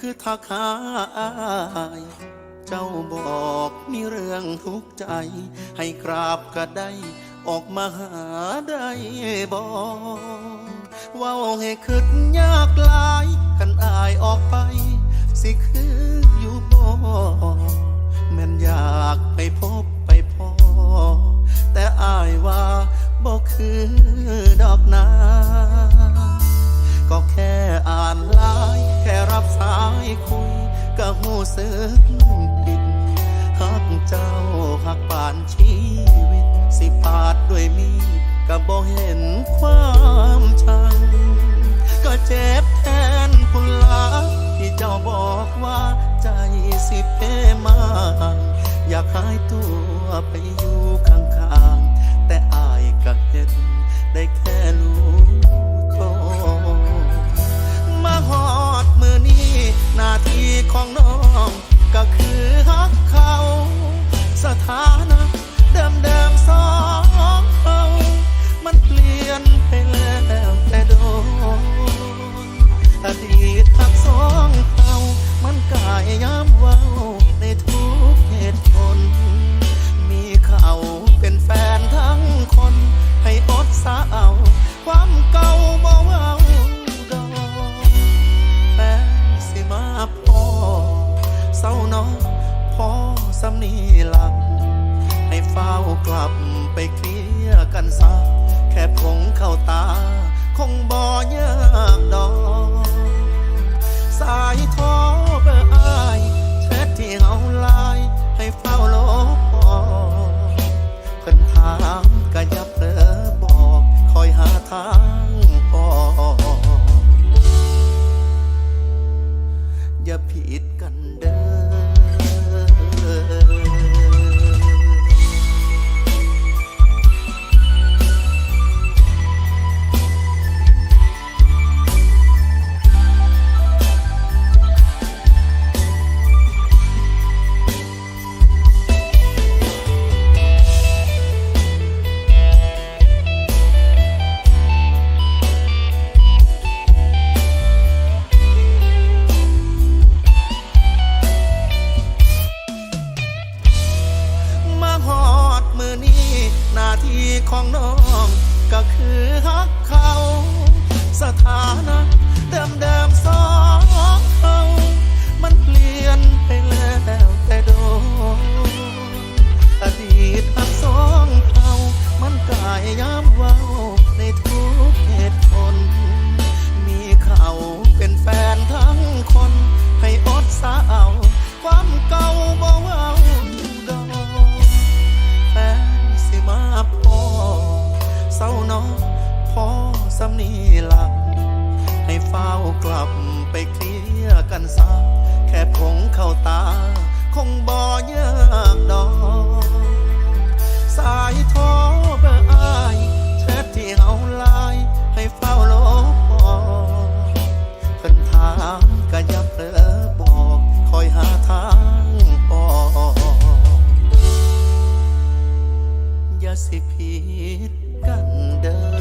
คือทักหาอายเจ้าบอกมีเรื่องทุกข์ใจ ให้กราบก็ได้ ออกมาหาได้บอกว่าให้คิดยากลายกันอายออกไป สิคืออยู่บ่แม่นอยากไปพบไปพอ แต่อายว่าบ่คือดอกนา ก็แค่อ่านลน์แค่ รับสายคุยก็หูสึกผิดหักเจ้าหักป่านชีวิต สิปาดด้วยมีก็บ่เห็นความชัง ก็เจ็บแทนคุณลาที่เจ้าบอกว่าใจสิเพมา อยากหายตัวไปอยู่ข้างๆ แต่อายก็เห็นได้แค่ ศร้าน้องพอสำนีหลัง ให้เฝ้ากลับไปเคลียร์กันซะแค่ผงเข้าตา คงบ่ยากดอก สายทรเบอร์อายแชทที่เฮาไลน์ให้เฝ้าลบออเพิ่นถามก็อย่าเผลอบ ที่ของน้อง ก็คือฮักเขา สถานะ ขอสำนีลักให้เฝ้ากลับไปเคลียร์กันซะแค่ผงเข้าตา คงบ่ยากดอก สายโทรเบอร์อายแชที่เอาลน์ให้เฝ้าลบบอกเพิ่นถามก็ย่าเผลอบอก คอยหาทางออกอย่าสิผิดกันเด้อ